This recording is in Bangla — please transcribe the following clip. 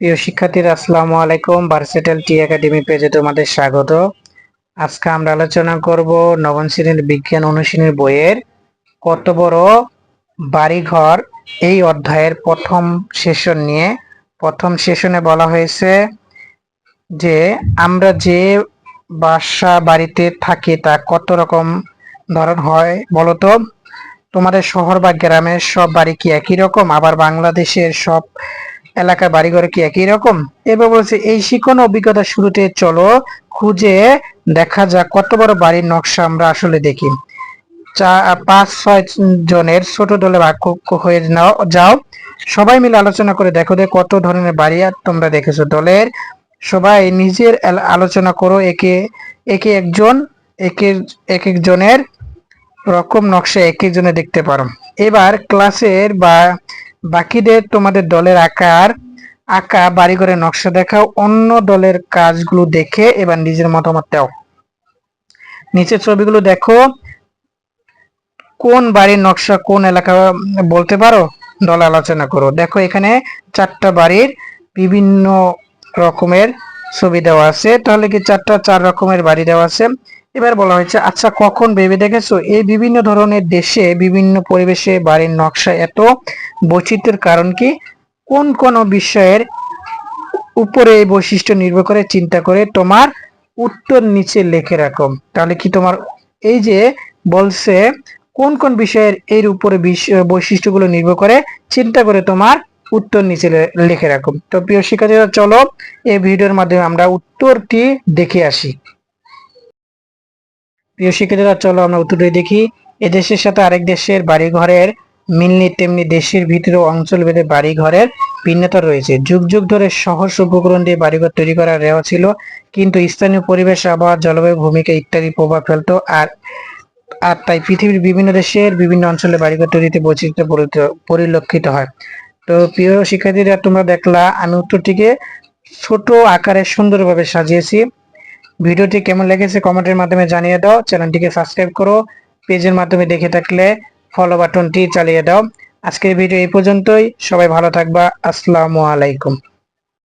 প্রিয় শিক্ষার্থীরা, আসসালামু আলাইকুম। ভার্সেটাল টি একাডেমি পেজে তোমাদের স্বাগত। আজকে আমরা আলোচনা করব নবম শ্রেণির বিজ্ঞান অনুশীলনের বইয়ের কত বড় বাড়িঘর এই অধ্যায়ের প্রথম সেশন নিয়ে। প্রথম সেশনে বলা হয়েছে যে, আমরা যে বাসা বাড়িতে থাকি তা কত রকম ধরন হয় বলতো? তোমাদের শহর বা গ্রামের সব বাড়ি কি একই রকম? আবার বাংলাদেশের সব এলাকার বাড়িঘর কি একই রকম? এবার বলছে, এই শিখন অভিজ্ঞতা শুরুতে চলো, খুঁজে দেখা যাক কত বড় বাড়ির নকশা আমরা আসলে দেখি। পাঁচ, ছয় জনের ছোট দলে ভাগ হয়ে নাও, যাও। সবাই মিলে আলোচনা করে দেখো যে কত ধরনের বাড়ি আর তোমরা দেখেছ দলের। সবাই নিজের আলোচনা করো, একে একে একজন, একে, এক একজনের রকম নকশা এক একজনে দেখতে পারো। এবার ক্লাসের বা বাকিদের তোমাদের দলের আকার, আঁকা, বাড়িঘরের নকশা দেখাও, অন্য দলের কাজগুলো দেখে এবার নিজের মতামত দাও। নিচের ছবিগুলো দেখো। কোন বাড়ির নকশা কোন এলাকা বলতে পারো? দল আলোচনা করো। দেখো এখানে চারটা বাড়ির বিভিন্ন রকমের ছবি দেওয়া আছে। তাহলে কি চারটা চার রকমের বাড়ি দেওয়া আছে? এবার বলা হয়েছে আচ্ছা কখন ভেবে দেখেছ? এই বিভিন্ন ধরনের দেশে, বিভিন্ন পরিবেশে বাড়ির নকশা এত বৈচিত্র্যের কারণ কি? কোন কোন বিষয়ের উপরে এই বৈশিষ্ট্য নির্ভর করে? চিন্তা করে তোমার উত্তর নিচে লিখে রাখো। তাহলে কি তোমার, এই যে বলছে, কোন কোন বিষয়ের এর উপরে বৈশিষ্ট্যগুলো নির্ভর করে? চিন্তা করে তোমার উত্তর নিচে লিখে রাখো। তো প্রিয় শিক্ষার্থীরা, চলো এই ভিডিওর মাধ্যমে আমরা উত্তরটি দেখে আসি। প্রিয় শিক্ষার্থীরা, চলো আমরা উত্তরটি দেখি। এ দেশের সাথে আরেক দেশের বাড়িঘরের মিল নেই তেমনি দেশের ভিতরে অঞ্চল ভেদে বাড়িঘরের ভিন্নতা রয়েছে। যুগ যুগ ধরে সহজ উপকরণ দিয়ে বাড়িঘর তৈরি করা রেওয়া ছিল, কিন্তু স্থানীয় পরিবেশ, আবহাওয়া, জলবায়ু, ভূমিকা ইত্যাদি প্রভাব ফেলতো আর আর তাই পৃথিবীর বিভিন্ন দেশের বিভিন্ন অঞ্চলে বাড়িঘর তৈরিতে বৈচিত্র্য পরিলক্ষিত হয়। তো প্রিয় শিক্ষার্থীরা, তোমরা দেখলা, আমি উত্তরটিকে ছোট আকারে সুন্দরভাবে সাজিয়েছি। ভিডিওটি কেমন লেগেছে কমেন্টের মাধ্যমে জানিয়ে দাও। চ্যানেলটিকে সাবস্ক্রাইব করো। পেজের মাধ্যমে দেখে থাকলে ফলো বাটনটি চালিয়ে দাও। আজকের ভিডিও এই পর্যন্তই। সবাই ভালো থাকবা। আসসালামু আলাইকুম।